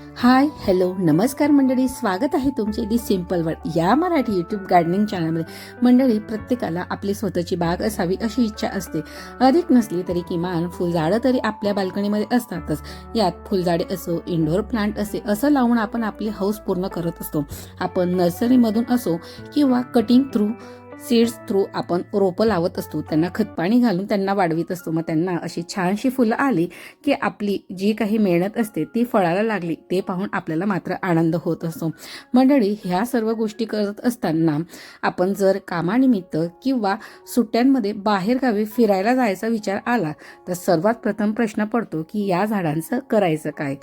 Hi hello नमस्कार मंडळी. स्वागत आहे तुमचे दी सिंपल वर्ड या मराठी यूट्यूब गार्डनिंग चॅनलमध्ये मंडळी प्रत्येकाला आपली स्वतःची बाग असावी अशी इच्छा असते. अधिक नसली तरी किमान फुलझाडं तरी आपल्या बाल्कनीमध्ये असतातच. यात फुलझाडे असो इनडोअर प्लांट असे असं लावून आपण आपली हौस पूर्ण करत असतो. आपण नर्सरीमधून असो किंवा कटिंग थ्रू सीड्स थ्रू आपण रोपं लावत असतो त्यांना खतपाणी घालून त्यांना वाढवित असतो. मग त्यांना अशी छानशी फुलं आली की आपली जी काही मेहनत असते ती फळाला लागली ते पाहून आपल्याला मात्र आनंद होत असतो. मंडळी ह्या सर्व गोष्टी करत असताना आपण जर कामानिमित्त किंवा सुट्ट्यांमध्ये बाहेरगावी फिरायला जायचा विचार आला तर सर्वात प्रथम प्रश्न पडतो की या झाडांचं करायचं काय?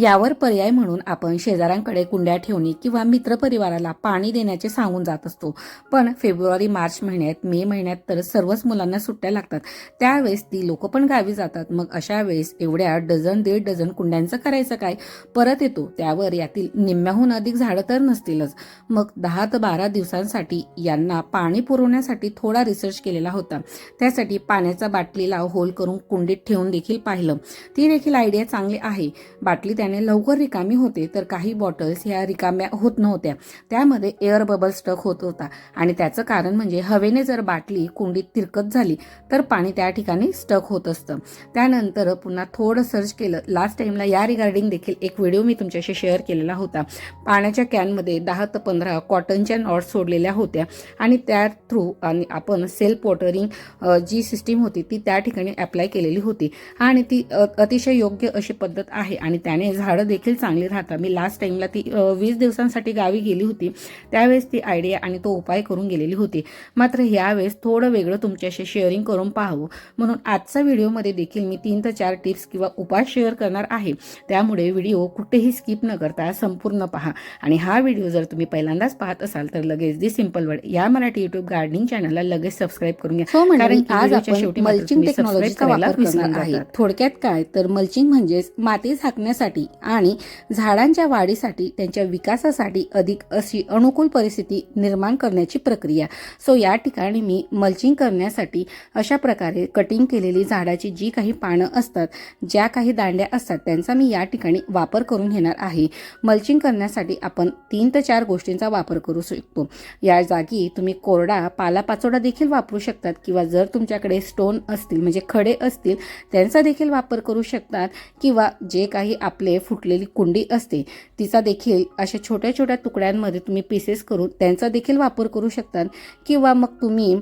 यावर पर्याय म्हणून आपण शेजाऱ्यांकडे कुंड्या ठेवणे किंवा मित्रपरिवाराला पाणी देण्याचे सांगून जात असतो. पण फेब्रुवारी मार्च महिन्यात मे महिन्यात तर सर्वच मुलांना सुट्ट्या लागतात. त्यावेळेस ती लोक पण गावी जातात. मग अशा वेळेस एवढ्या डझन दीड डझन कुंड्यांचं करायचं काय? परत येतो. त्यावर यातील निम्म्याहून अधिक झाडं तर नसतीलच. मग दहा ते बारा दिवसांसाठी यांना पाणी पुरवण्यासाठी थोडा रिसर्च केलेला होता. त्यासाठी पाण्याचा बाटलीला होल करून कुंडीत ठेवून देखील पाहिलं. ती देखील आयडिया चांगली आहे. बाटली केल्याने लवकर रिकामी होते तर काही बॉटल्स ह्या रिकाम्या होत नव्हत्या. त्यामध्ये एअर बबल स्टक होत होता. आणि त्याचं कारण म्हणजे हवेने जर बाटली कुंडीत तिरकत झाली तर पाणी त्या ठिकाणी स्टक होत असतं. त्यानंतर पुन्हा थोडं सर्च केलं. लास्ट टाईमला या रिगार्डिंग देखील एक व्हिडिओ मी तुमच्याशी शेअर केलेला होता. पाण्याच्या कॅनमध्ये दहा ते पंधरा कॉटनच्या नॉट सोडलेल्या होत्या. आणि त्या थ्रू आणि आपण सेल्फ वॉटरिंग जी सिस्टीम होती ती त्या ठिकाणी अप्लाय केलेली होती. आणि ती अतिशय योग्य अशी पद्धत आहे. आणि त्याने झाडं देखील चांगली राहतात. मी लास्ट टाइमला ती वीस दिवसांसाठी गावी गेली होती. त्यावेळेस ती आयडिया आणि तो उपाय करून गेलेली होती. मात्र यावेळेस थोडं वेगळं तुमच्याशी शेअरिंग करून पाहावं. म्हणून आजच्या व्हिडिओमध्ये देखील मी तीन ते चार टिप्स किंवा उपाय शेअर करणार आहे. त्यामुळे व्हिडिओ कुठेही स्किप न करता संपूर्ण पहा. आणि हा व्हिडिओ जर तुम्ही पहिल्यांदाच पाहत असाल तर लगेच दी सिंपल वर्ड या मराठी युट्यूब गार्डनिंग चॅनलला लगेच सबस्क्राईब करून घ्या. हो कारण मंडळी की आज शेवटी मल्चिंग टेक्नॉलॉजीचा वापर करणार आहे. थोडक्यात काय? तर मल्चिंग म्हणजेच माती झाकण्यासाठी आणि झाडांच्या वाढीसाठी त्यांच्या विकासासाठी अधिक अशी अनुकूल परिस्थिती निर्माण करण्याची प्रक्रिया. सो या ठिकाणी मी मल्चिंग करण्यासाठी अशा प्रकारे कटिंग केलेली झाडाची जी काही पानं असतात ज्या काही दांड्या असतात त्यांचा मी या ठिकाणी वापर करून घेणार आहे. मल्चिंग करण्यासाठी आपण तीन ते चार गोष्टींचा वापर करू शकतो. या जागी तुम्ही कोरडा पालापाचोडा देखील वापरू शकतात किंवा जर तुमच्याकडे स्टोन असतील म्हणजे खडे असतील त्यांचा देखील वापर करू शकतात किंवा जे काही आपले फुटलेली कुंडी असते. तिचा देखील अशा छोट्या छोट्या तुकड्यांमध्ये तुम्ही पीसेस करून त्यांचा देखील वापर करू शकतात किंवा मग तुम्ही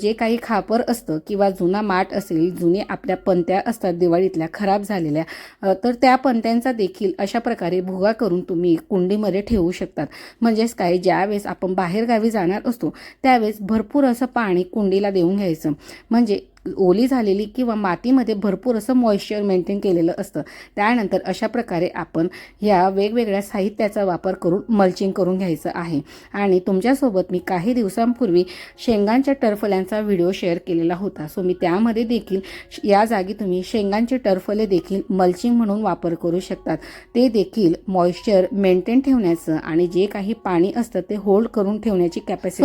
जे काही खापर असतं किंवा जुना माठ असेल जुने आपल्या पंत्या असतात दिवाळीतल्या खराब झालेल्या तर त्या पंत्यांचा देखील अशा प्रकारे भुगा करून तुम्ही कुंडीमध्ये ठेवू शकतात. म्हणजेच काय? ज्यावेळेस आपण बाहेरगावी जाणार असतो त्यावेळेस भरपूर असं पाणी कुंडीला देऊन घ्यायचं. म्हणजे ओली झालेली किंवा मातीमध्ये भरपूर असं मॉइश्चर मेंटेन केलेलं असतं. त्यानंतर अशा प्रकारे आपण ह्या वेगवेगळ्या साहित्याचा वापर करून मल्चिंग करून घ्यायचं आहे. आणि तुमच्यासोबत मी काही दिवसांपूर्वी शेंगांच्या टरफल्यांचा व्हिडिओ शेअर केलेला होता. सो मी त्यामध्ये देखील या जागी तुम्ही शेंगांचे टरफले देखील मल्चिंग म्हणून वापर करू शकतात. ते देखील मॉइश्चर मेंटेन ठेवण्याचं आणि जे काही पाणी असतं ते होल्ड करून ठेवण्याची कॅपॅसिटी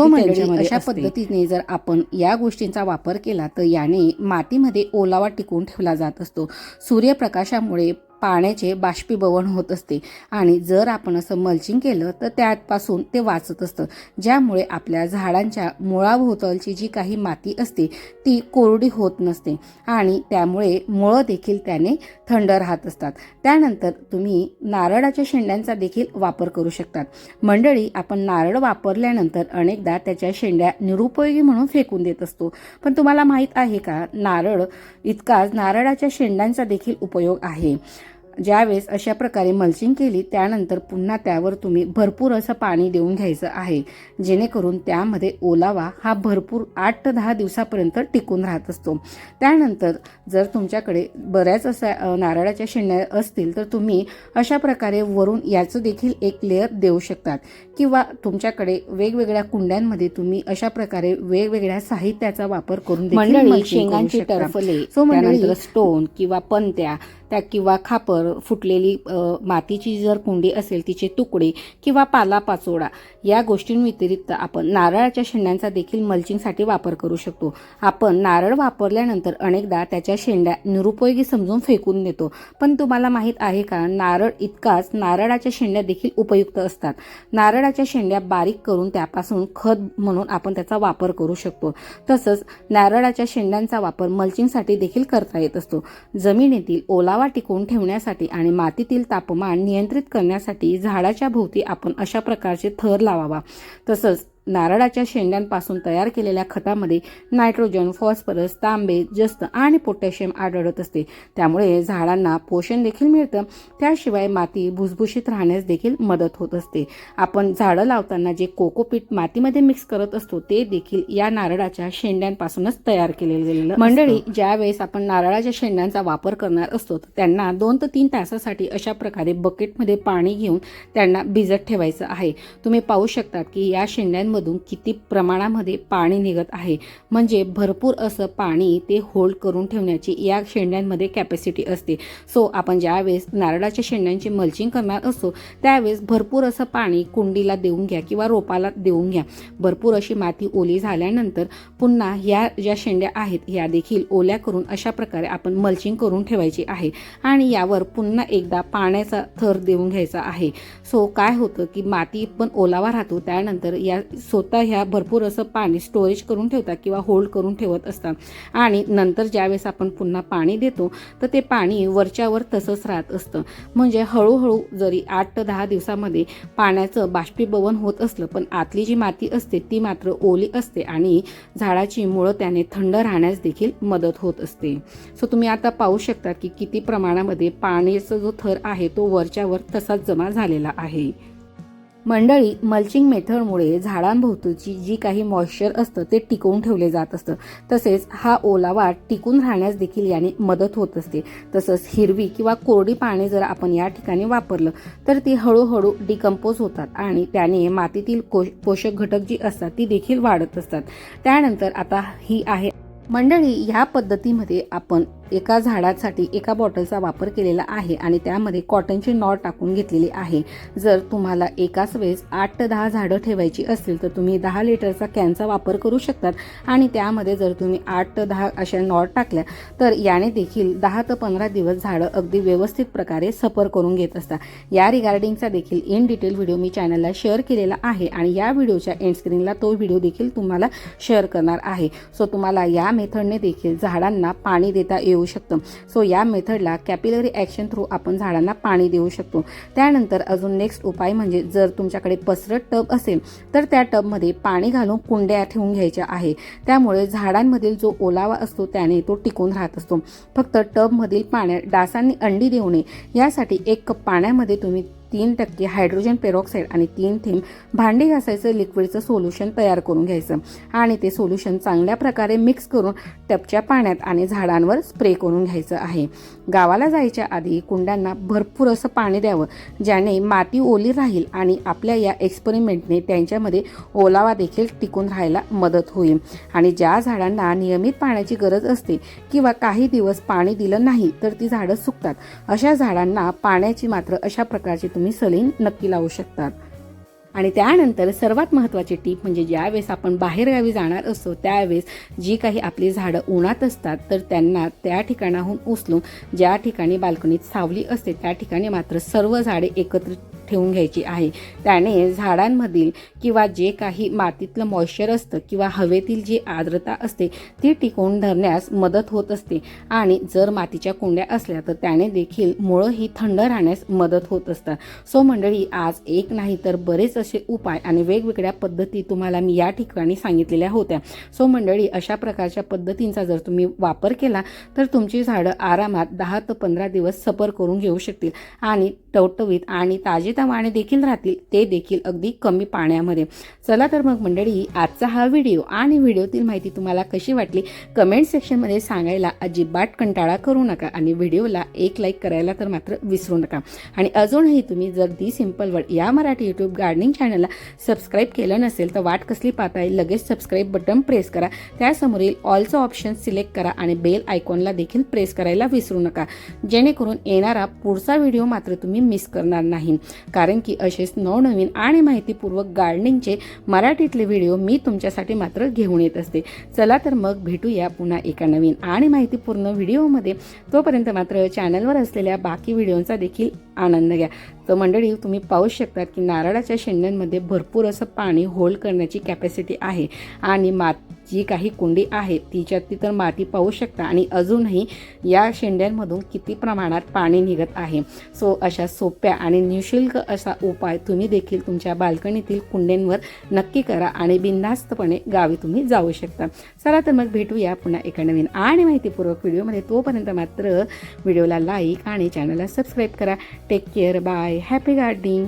अशा पद्धतीने जर आपण या गोष्टींचा वापर केला तर याने मातीमध्ये ओलावा टिकून ठेवला जात असतो. सूर्यप्रकाशामुळे पाण्याचे बाष्पीभवन होत असते. आणि जर आपण असं मल्चिंग केलं तर त्यापासून ते वाचत असतं. ज्यामुळे आपल्या झाडांच्या मुळाभोवतालची जी काही माती असते ती कोरडी होत नसते. आणि त्यामुळे मुळं देखील त्याने थंड राहत असतात. त्यानंतर तुम्ही नारळाच्या शेंड्यांचा देखील वापर करू शकतात. मंडळी आपण नारळ वापरल्यानंतर अनेकदा त्याच्या शेंड्या निरुपयोगी म्हणून फेकून देत असतो. पण तुम्हाला माहीत आहे का नारळ इतकाच नारळाच्या शेंड्यांचा देखील उपयोग आहे. ज्यावेळेस अशा प्रकारे मल्चिंग केली त्यानंतर पुन्हा त्यावर तुम्ही भरपूर असं पाणी देऊन घ्यायचं आहे. जेणेकरून त्यामध्ये ओलावा हा भरपूर आठ ते दहा दिवसापर्यंत टिकून राहत असतो. त्यानंतर जर तुमच्याकडे बऱ्याच अशा नारळाच्या शेंड्या असतील तर तुम्ही अशा प्रकारे वरून याचं देखील एक लेअर देऊ शकतात. किंवा तुमच्याकडे वेगवेगळ्या कुंड्यांमध्ये तुम्ही अशा प्रकारे वेगवेगळ्या साहित्याचा वापर करून मंडळी शेंगांचे. टरफले सो मंडळी स्टोन किंवा पंत्या त्या किंवा खापर फुटलेली मातीची जर कुंडी असेल तिचे तुकडे किंवा पालापाचोळा या गोष्टींव्यतिरिक्त आपण नारळाच्या शेंड्यांचा देखील मल्चिंगसाठी वापर करू शकतो. आपण नारळ वापरल्यानंतर अनेकदा त्याच्या शेंड्या निरुपयोगी समजून फेकून देतो. पण तुम्हाला माहीत आहे का नारळ इतकाच नारळाच्या शेंड्या देखील उपयुक्त असतात. नारळाच्या शेंड्या बारीक करून त्यापासून खत म्हणून आपण त्याचा वापर करू शकतो. तसंच नारळाच्या शेंड्यांचा वापर मल्चिंगसाठी देखील करता येत असतो. जमिनीतील ओलावा टिकवून ठेवण्यासाठी आणि मातीतील तापमान नियंत्रित करण्यासाठी झाडाच्या भोवती आपण अशा प्रकारचे थर लावावा. तसंच नारळाच्या शेंड्यांपासून तयार केलेल्या खतामध्ये नायट्रोजन फॉस्फरस तांबे जस्त आणि पोटॅशियम आढळत असते. त्यामुळे झाडांना पोषण देखील मिळतं. त्याशिवाय माती भुसभुशीत राहण्यास देखील मदत होत असते. आपण झाडं लावताना जे कोकोपीट मातीमध्ये मिक्स करत असतो ते देखील या नारळाच्या शेंड्यांपासूनच तयार केलेलं गेलेलं मंडळी ज्यावेळेस आपण नारळाच्या शेंड्यांचा वापर करणार असतो त्यांना दोन ते तीन तासासाठी अशा प्रकारे बकेटमध्ये पाणी घेऊन त्यांना भिजत ठेवायचं आहे. तुम्ही पाहू शकतात की या शेंड्यांमधून किती प्रमाणामध्ये पाणी निघत आहे. म्हणजे भरपूर असं पाणी ते होल्ड करून ठेवण्याची या शेंड्यांमध्ये कॅपॅसिटी असते. सो आपण ज्यावेळेस नारळाच्या शेंड्यांची मल्चिंग करणार असतो त्यावेळेस भरपूर असं पाणी कुंडीला देऊन घ्या किंवा रोपाला देऊन घ्या. भरपूर अशी माती ओली झाल्यानंतर पुन्हा ह्या ज्या शेंड्या आहेत या देखील ओल्या करून अशा प्रकारे आपण मल्चिंग करून ठेवायची आहे. आणि यावर पुन्हा एकदा पाण्याचा थर देऊन घ्यायचा आहे. सो काय होतं की माती पण ओलावा राहतो त्यानंतर या स्वतः ह्या भरपूर असं पाणी स्टोरेज करून ठेवतात किंवा होल्ड करून ठेवत असतात. आणि नंतर ज्यावेळेस आपण पुन्हा पाणी देतो तर ते पाणी वरच्यावर तसंच राहत असतं. म्हणजे हळूहळू जरी आठ ते दहा दिवसामध्ये पाण्याचं बाष्पीभवन होत असलं पण आतली जी माती असते ती मात्र ओली असते आणि झाडाची मुळं त्याने थंड राहण्यास देखील मदत होत असते. सो तुम्ही आता पाहू शकता की किती प्रमाणामध्ये पाण्याचा जो थर आहे तो वरच्यावर तसाच जमा झालेला आहे. मंडळी मल्चिंग मेथडमुळे झाडांभोवतीची जी काही मॉइश्चर असतं ते टिकवून ठेवले जात असतं. तसेच हा ओलावा टिकून राहण्यास देखील याने मदत होत असते. तसंच हिरवी किंवा कोरडी पाने जर आपण या ठिकाणी वापरलं तर ती हळूहळू डिकम्पोज होतात आणि त्याने मातीतील को पोषक घटक जी असतात ती देखील वाढत असतात. त्यानंतर आता ही आहे. मंडळी ह्या पद्धतीमध्ये आपण एका झाडासाठी एका बॉटलचा वापर केलेला आहे आणि त्यामध्ये कॉटनची नॉट टाकून घेतलेली आहे. जर तुम्हाला एकाच वेळेस आठ ते दहा झाडं ठेवायची असतील तर तुम्ही दहा लिटरचा कॅनचा वापर करू शकतात. आणि त्यामध्ये जर तुम्ही आठ ते दहा अशा नॉट टाकल्या तर याने देखील दहा ते पंधरा दिवस झाडं अगदी व्यवस्थित प्रकारे सफर करून घेत असतात. या रिगार्डिंगचा देखील इन डिटेल व्हिडिओ मी चॅनलला शेअर केलेला आहे आणि या व्हिडिओच्या एंड स्क्रीनला तो व्हिडिओ देखील तुम्हाला शेअर करणार आहे. सो तुम्हाला या मेथडने देखील झाडांना पाणी देता येऊ शकतं. सो या मेथडला कॅपिलरी ॲक्शन थ्रू आपण झाडांना पाणी देऊ शकतो. त्यानंतर अजून नेक्स्ट उपाय म्हणजे जर तुमच्याकडे पसरट टब असेल तर त्या टबमध्ये पाणी घालून कुंड्या ठेवून घ्यायच्या आहे. त्यामुळे झाडांमधील जो ओलावा असतो त्याने तो टिकून राहत असतो. फक्त टबमधील पाण्यात डासांनी अंडी देऊ नये. यासाठी एक कप पाण्यामध्ये तुम्ही तीन टक्के हायड्रोजन पेरॉक्साईड आणि तीन थेंब भांडी घासायचं लिक्विडचं सोल्युशन तयार करून घ्यायचं. आणि ते सोल्युशन चांगल्या प्रकारे मिक्स करून टपच्या पाण्यात आणि झाडांवर स्प्रे करून घ्यायचं आहे. गावाला जायच्या आधी कुंड्यांना भरपूर असं पाणी द्यावं ज्याने माती ओली राहील आणि आपल्या या एक्सपेरिमेंटने त्यांच्यामध्ये ओलावा देखील टिकून राहायला मदत होईल. आणि ज्या झाडांना नियमित पाण्याची गरज असते किंवा काही दिवस पाणी दिलं नाही तर ती झाडं सुकतात. अशा झाडांना पाण्याची मात्र अशा प्रकारची तुम्ही सलीन नक्की लावू शकतात. आणि त्यानंतर सर्वात महत्त्वाची टीप म्हणजे ज्यावेळेस आपण बाहेरगावी जाणार असतो त्यावेळेस जी काही आपली झाडं उन्हात असतात तर त्यांना त्या ठिकाणाहून उचलून ज्या ठिकाणी बाल्कनीत सावली असते त्या ठिकाणी मात्र सर्व झाडे एकत्रित ठेवून घ्यायची आहे. त्याने झाडांमधील किंवा जे काही मातीतलं मॉइश्चर असतं किंवा हवेतील जी आर्द्रता असते ती टिकवून धरण्यास मदत होत असते. आणि जर मातीच्या कुंड्या असल्या तर त्याने देखील मुळं ही थंड राहण्यास मदत होत असतात. सो मंडळी आज एक नाही तर बरेच असे उपाय आणि वेगवेगळ्या पद्धती तुम्हाला मी या ठिकाणी सांगितलेल्या होत्या. सो मंडळी अशा प्रकारच्या पद्धतींचा जर तुम्ही वापर केला तर तुमची झाडं आरामात दहा ते पंधरा दिवस सफर करून घेऊ शकतील. आणि टवटवीत आणि ताजी वाणे देखील राहतील ते देखील अगदी कमी पाण्यामध्ये. चला तर मग मंडळी आजचा हा व्हिडिओ आणि व्हिडिओतील माहिती तुम्हाला कशी वाटली कमेंट सेक्शनमध्ये सांगायला अजिबात कंटाळा करू नका आणि व्हिडिओला एक लाईक करायला तर मात्र विसरू नका. आणि अजूनही तुम्ही जर दी सिंपल वर्ड या मराठी यूट्यूब गार्डनिंग चॅनलला सबस्क्राईब केलं नसेल तर वाट कसली पाहताय लगेच सबस्क्राईब बटन प्रेस करा. त्यासमोरील ऑलचं ऑप्शन सिलेक्ट करा आणि बेल आयकॉनला देखील प्रेस करायला विसरू नका. जेणेकरून येणारा पुढचा व्हिडिओ मात्र तुम्ही मिस करणार नाही. कारण की असेच नवनवीन आणि माहितीपूर्वक गार्डनिंगचे मराठीतले व्हिडिओ मी तुमच्यासाठी मात्र घेऊन येत असते. चला तर मग भेटूया पुन्हा एका नवीन आणि माहितीपूर्ण व्हिडिओमध्ये. तोपर्यंत मात्र चॅनलवर असलेल्या बाकी व्हिडिओंचा देखील आनंद घ्या. तर मंडळी तुम्ही पाहू शकतात की नारळाच्या शेंड्यांमध्ये भरपूर असं पाणी होल्ड करण्याची कॅपॅसिटी आहे. आणि मात जी काही कुंडी आहे तिच्यात ती तर माती पाहू शकता. आणि अजूनही या शेंड्यांमधून किती प्रमाणात पाणी निघत आहे? सो अशा सोप्या आणि निशुल्क असा उपाय तुम्ही देखील तुमच्या बाल्कनीतील कुंड्यांवर नक्की करा आणि बिनधास्तपणे गावी तुम्ही जाऊ शकता. चला तर मग भेटूया पुन्हा एका नवीन आणि माहितीपूर्वक व्हिडिओमध्ये. तोपर्यंत मात्र व्हिडिओला लाईक आणि चॅनलला सबस्क्राईब करा. Take care bye happy gardening